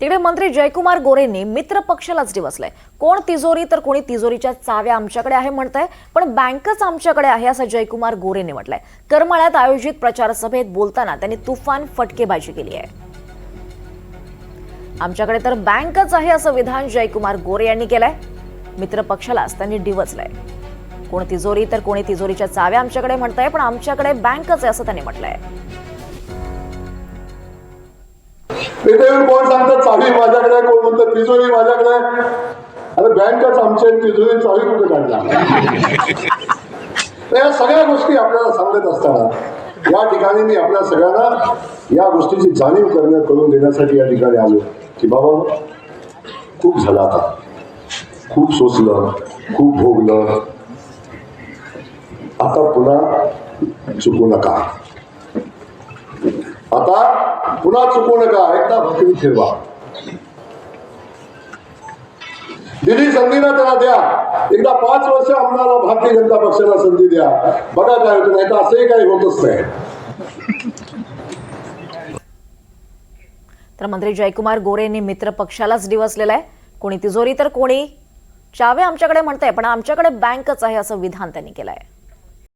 तिकडे मंत्री जयकुमार गोरेंनी मित्र पक्षालाच डिवसलंय कोण तिजोरी तर कोणी तिजोरीच्या चाव्या आमच्याकडे आहे म्हणतंय पण बँकच आमच्याकडे आहे असं जयकुमार गोरेंनी म्हटलंय. करमाळ्यात आयोजित प्रचार सभेत बोलताना त्यांनी तुफान फटकेबाजी केली आहे. आमच्याकडे तर बँकच आहे असं विधान जयकुमार गोरे यांनी केलंय. मित्र पक्षालाच त्यांनी डिवचलंय. कोण तिजोरी तर कोणी तिजोरीच्या चाव्या आमच्याकडे म्हणताय पण आमच्याकडे बँकच आहे असं त्यांनी म्हटलंय. तिथे येऊन कोण सांगतात चावी माझ्याकडे आहे, कोण म्हणतात तिजोरी माझ्याकडे आहे. अरे बँकच आमच्या तिजोरी चावी कुठे काढला? तर या सगळ्या गोष्टी आपल्याला सांगत असताना या ठिकाणी मी आपल्या सगळ्यांना या गोष्टीची जाणीव करण्या करून देण्यासाठी या ठिकाणी आलो की बाबा खूप झालं आता. खूप सोसलं खूप भोगलं. आता पुन्हा चुकू नका. आता पुन्हा चुकू नका एकदा भाकरी फिरवा. दिली संधी ना त्यांना द्या. एकदा पाच वर्ष आम्हाला भारतीय जनता पक्षाला संधी द्या. बघा काय होतं नाही तर असंही काही होतच नाही. तर मंत्री जयकुमार गोरे यांनी मित्र पक्षालाच डिवसलेला आहे कोणी तिजोरी तर कोणी चावे आमच्याकडे म्हणतंय पण आमच्याकडे बँकच आहे असं विधान त्यांनी केलंय.